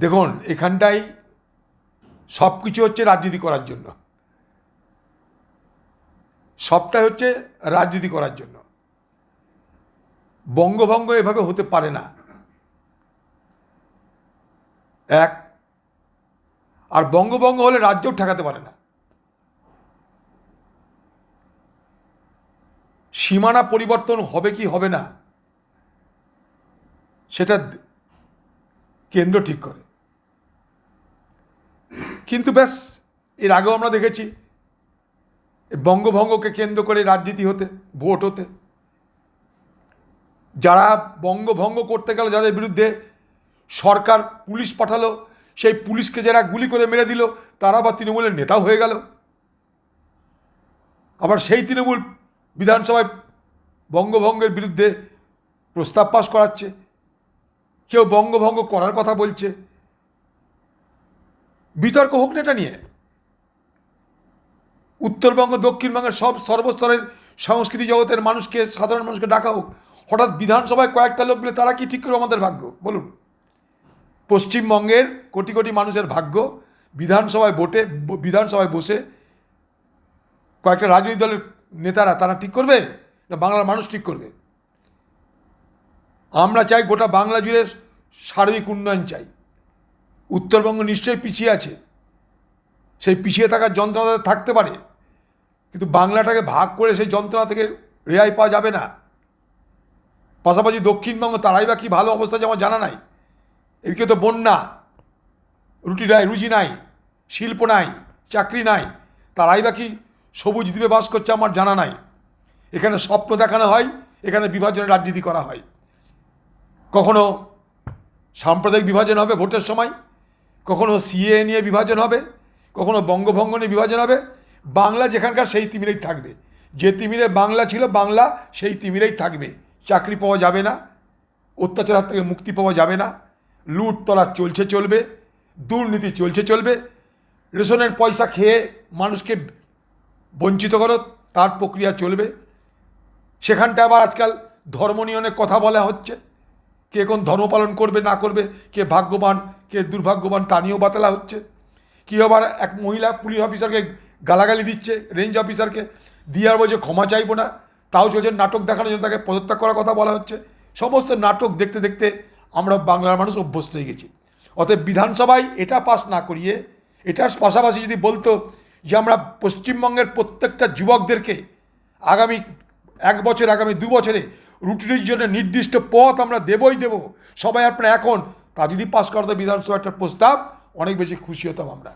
দেখুন, এখানটায় সব কিছু হচ্ছে রাজনীতি করার জন্য। সবটাই হচ্ছে রাজনীতি করার জন্য। বঙ্গভঙ্গ এভাবে হতে পারে না। এক, আর বঙ্গভঙ্গ হলে রাজ্যও ঠেকাতে পারে না। সীমানা পরিবর্তন হবে কি হবে না, সেটা কেন্দ্র ঠিক করে। কিন্তু ব্যাস, এর আগেও আমরা দেখেছি, বঙ্গভঙ্গকে কেন্দ্র করে রাজনীতি হতে, ভোট হতে। যারা বঙ্গভঙ্গ করতে গেল, যাদের বিরুদ্ধে সরকার পুলিশ পাঠালো, সেই পুলিশকে যারা গুলি করে মেরে দিল, তারা আবার তৃণমূলের নেতাও হয়ে গেল। আবার সেই তৃণমূল বিধানসভায় বঙ্গভঙ্গের বিরুদ্ধে প্রস্তাব পাশ করাচ্ছে, কেউ বঙ্গভঙ্গ করার কথা বলছে বিতর্ক হোক না এটা নিয়ে। উত্তরবঙ্গ, দক্ষিণবঙ্গের সব সর্বস্তরের সংস্কৃতি জগতের মানুষকে, সাধারণ মানুষকে ডাকা হোক। হঠাৎ বিধানসভায় কয়েকটা লোক বলে তারা কি ঠিক করবে আমাদের ভাগ্য? বলুন। পশ্চিমবঙ্গের কোটি কোটি মানুষের ভাগ্য, বিধানসভায় ভোটে বিধানসভায় বসে কয়েকটা রাজনৈতিক দলের নেতারা তারা ঠিক করবে না বাংলার মানুষ ঠিক করবে? আমরা চাই গোটা বাংলা জুড়ে সার্বিক উন্নয়ন চাই। উত্তরবঙ্গ নিশ্চয়ই পিছিয়ে আছে। সেই পিছিয়ে থাকার যন্ত্রণা থাকতে পারে। কিন্তু বাংলাটাকে ভাগ করে সেই যন্ত্রণা থেকে রেহাই পাওয়া যাবে না। পাশাপাশি দক্ষিণবঙ্গ তারাই বা কি ভালো অবস্থা যেমন জানা নাই। এদিকে তো বন্যা, রুটি নাই, রুজি নাই, শিল্প নাই, চাকরি নাই, তারাই বা কি সবুজ দ্বীপে বাস করছে আমার জানা নাই। এখানে স্বপ্ন দেখানো হয়, এখানে বিভাজনের রাজনীতি করা হয়। কখনো সাম্প্রদায়িক বিভাজন হবে ভোটের সময়? কখনো সিএ নিয়ে বিভাজন হবে, কখনো বঙ্গভঙ্গ নিয়ে বিভাজন হবে, বাংলা যেখানকার সেই তিমিরেই থাকবে। যে তিমিরে বাংলা ছিল, বাংলা সেই তিমিরেই থাকবে। চাকরি পাওয়া যাবে না, অত্যাচার হাত থেকে মুক্তি পাওয়া যাবে না লুট তলা চলছে চলবে, দুর্নীতি চলছে চলবে, রেশনের পয়সা খেয়ে মানুষকে বঞ্চিত করো, তার প্রক্রিয়া চলবে। সেখানটা আবার আজকাল ধর্ম নিয়ে অনেক কথা বলা হচ্ছে। কে কোন ধর্ম পালন করবে, না করবে, কে ভাগ্যবান, কে দুর্ভাগ্যবান, তা নিয়েও বাতলা হচ্ছে। কি আবার এক মহিলা পুলিশ অফিসারকে গালাগালি দিচ্ছে রেঞ্জ অফিসারকে, দিয়ে আর বলছে ক্ষমা চাইব না, তাও চলছে নাটক দেখানোর জন্য তাকে পদত্যাগ করার কথা বলা হচ্ছে। সমস্ত নাটক দেখতে দেখতে আমরা বাংলার মানুষ অভ্যস্ত হয়ে গেছি। অতএব বিধানসভায় এটা পাস না করিয়ে, এটার পাশাপাশি যদি বলতো যে আমরা পশ্চিমবঙ্গের প্রত্যেকটা যুবকদেরকে আগামী এক বছর, আগামী দু বছরে রুটির জন্য নির্দিষ্ট পথ আমরা দেবই দেব। সবাই আপনারা এখন তা যদি পাশ করতে বিধানসভা একটা প্রস্তাব, অনেক বেশি খুশি হতাম আমরা।